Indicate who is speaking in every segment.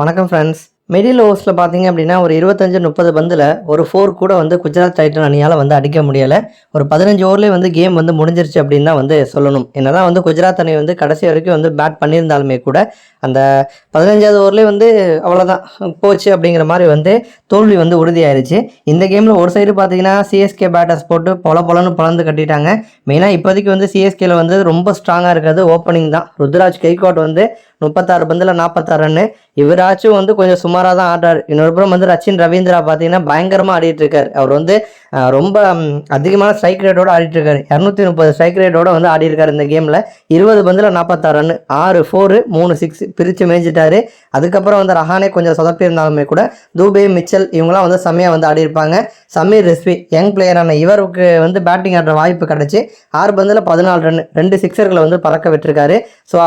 Speaker 1: வணக்கம் friends middle ஓவர்ஸில் பார்த்தீங்க அப்படின்னா ஒரு இருபத்தஞ்சு முப்பது பந்தில் ஒரு ஃபோர் கூட வந்து குஜராத் டைட்டன் அணியால் வந்து அடிக்க முடியலை. ஒரு பதினஞ்சு ஓவர்லேயே வந்து கேம் வந்து முடிஞ்சிருச்சு அப்படின்னு தான் வந்து சொல்லணும். என்ன தான் வந்து குஜராத் அணி வந்து கடைசி வரைக்கும் வந்து பேட் பண்ணியிருந்தாலுமே கூட அந்த பதினஞ்சாவது ஓவர்லேயே வந்து அவ்வளோதான் போச்சு அப்படிங்கிற மாதிரி வந்து தோல்வி வந்து உறுதியாயிருச்சு. இந்த கேமில் ஒரு சைடு பார்த்தீங்கன்னா சிஎஸ்கே பேட்டர்ஸ் போட்டு பொல பொலன்னு பொலந்து கட்டிட்டாங்க. மெயினாக இப்போதைக்கு வந்து சிஎஸ்கேல வந்து ரொம்ப ஸ்ட்ராங்காக இருக்கிறது ஓப்பனிங் தான். ருத்ராஜ் கெய்கோட் வந்து முப்பத்தாறு பந்தில் நாற்பத்தாறு ரன்னு. இவராச்சும் வந்து கொஞ்சம் சுமாராக தான் ஆடுறாரு. இன்னொரு புறம் வந்து ரச்சின் ரவீந்திரா பார்த்தீங்கன்னா பயங்கரமாக ஆடிட்டு இருக்கார் அவர் வந்து ரொம்ப அதிகமான ஸ்ட்ரைக் ரேட்டோட ஆடிட்டு இருக்காரு இரநூத்தி முப்பது ஸ்ட்ரைக் ரேட்டோட வந்து ஆடி இருக்காரு இந்த கேமில் இருபது பந்தில் நாற்பத்தாறு ரன்னு. ஆறு ஃபோரு மூணு சிக்ஸ் பிரித்து மேய்ஞ்சிட்டாரு. அதுக்கப்புறம் வந்து ரஹானே கொஞ்சம் சொதப்பியிருந்தாலுமே கூட தூபே மிச்சல் இவங்களாம் வந்து செம்மையாக வந்து ஆடியிருப்பாங்க. சமீர் ரிஸ்வி யங் பிளேயரான இவருக்கு வந்து பேட்டிங் ஆடுற வாய்ப்பு கிடச்சி ஆறு பந்தில் பதினாலு ரன் ரெண்டு சிக்ஸர்களை வந்து பறக்க விட்டுருக்காரு. ஸோ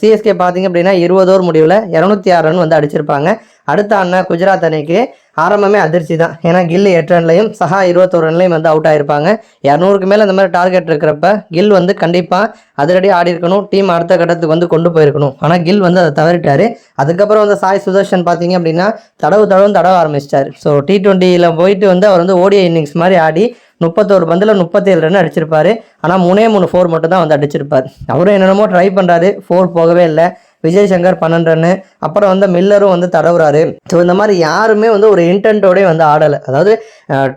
Speaker 1: சிஎஸ்கே பார்த்தீங்க அப்படின்னா இருபது ஓவர் முடிவில் இரநூத்தி ஆறு ரன் வந்து அடிச்சிருப்பாங்க. அடுத்த அண்ணன் குஜராத் அணிக்கு ஆரம்பமே அதிர்ச்சி தான் ஏன்னா கில் எட்டு ரன்லையும் சஹா இருபத்தோரு ரன்லையும் வந்து அவுட் ஆயிருப்பாங்க. இரநூறுக்கு மேலே இந்த மாதிரி டார்கெட் இருக்கிறப்ப கில் வந்து கண்டிப்பாக அதிரடி ஆடி இருக்கணும். டீம் அடுத்த கட்டத்துக்கு வந்து கொண்டு போயிருக்கணும். ஆனால் கில் வந்து அதை தவறிட்டார். அதுக்கப்புறம் வந்து சாய் சுதர்ஷன் பார்த்தீங்க அப்படின்னா தடவு தடவும் தடவ ஆரம்பிச்சிட்டார். ஸோ டி ட்வெண்ட்டியில் போயிட்டு வந்து அவர் வந்து ஓடிஐ இன்னிங்ஸ் மாதிரி ஆடி முப்பத்தோரு பந்தில் முப்பத்தேழு ரன் அடிச்சிருப்பாரு. ஆனால் மூணே மூணு ஃபோர் மட்டும் தான் வந்து அடிச்சிருப்பார். அவரும் என்னென்னமோ ட்ரை பண்ணுறாரு ஃபோர் போகவே இல்லை. விஜய் சங்கர் பன்னெண்டு ரன்னு அப்புறம் வந்து மில்லரும் வந்து தடவுறாரு. ஸோ இந்த மாதிரி யாருமே வந்து ஒரு இன்டென்ட்டோடய வந்து ஆடலை. அதாவது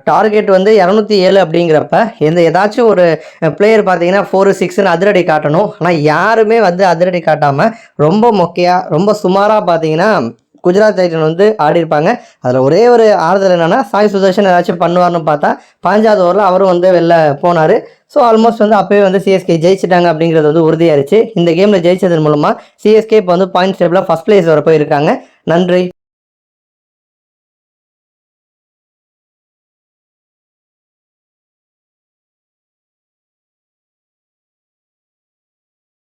Speaker 1: டார்கெட் வந்து இரநூத்தி ஏழு அப்படிங்கிறப்ப எந்த ஏதாச்சும் ஒரு பிளேயர் பார்த்தீங்கன்னா ஃபோர் சிக்ஸ்னு அதிரடி காட்டணும். ஆனால் யாருமே வந்து அதிரடி காட்டாமல் ரொம்ப மொக்கையாக ரொம்ப சுமாராக பார்த்தீங்கன்னா குஜராத் டைட்டன் வந்து ஆடி இருப்பாங்க அதில் ஒரே ஒரு ஆறுதல் என்னென்னா சாய் சுதர்ஷன் ஏதாச்சும் பண்ணுவார்னு பார்த்தா பாஞ்சாவது ஓவரில் அவரும் வந்து வெளில போனார். ஸோ ஆல்மோஸ்ட் வந்து அப்போயே வந்து சிஎஸ்கே ஜெயிச்சிட்டாங்க அப்படிங்கிறது வந்து உறுதியாயிருச்சு. இந்த கேமில் ஜெயிச்சதன் மூலமாக சிஎஸ்கே இப்போ வந்து பாயிண்ட்ஸ் டேபிளில் ஃபஸ்ட் பிளேஸ் வர போயிருக்காங்க. நன்றி.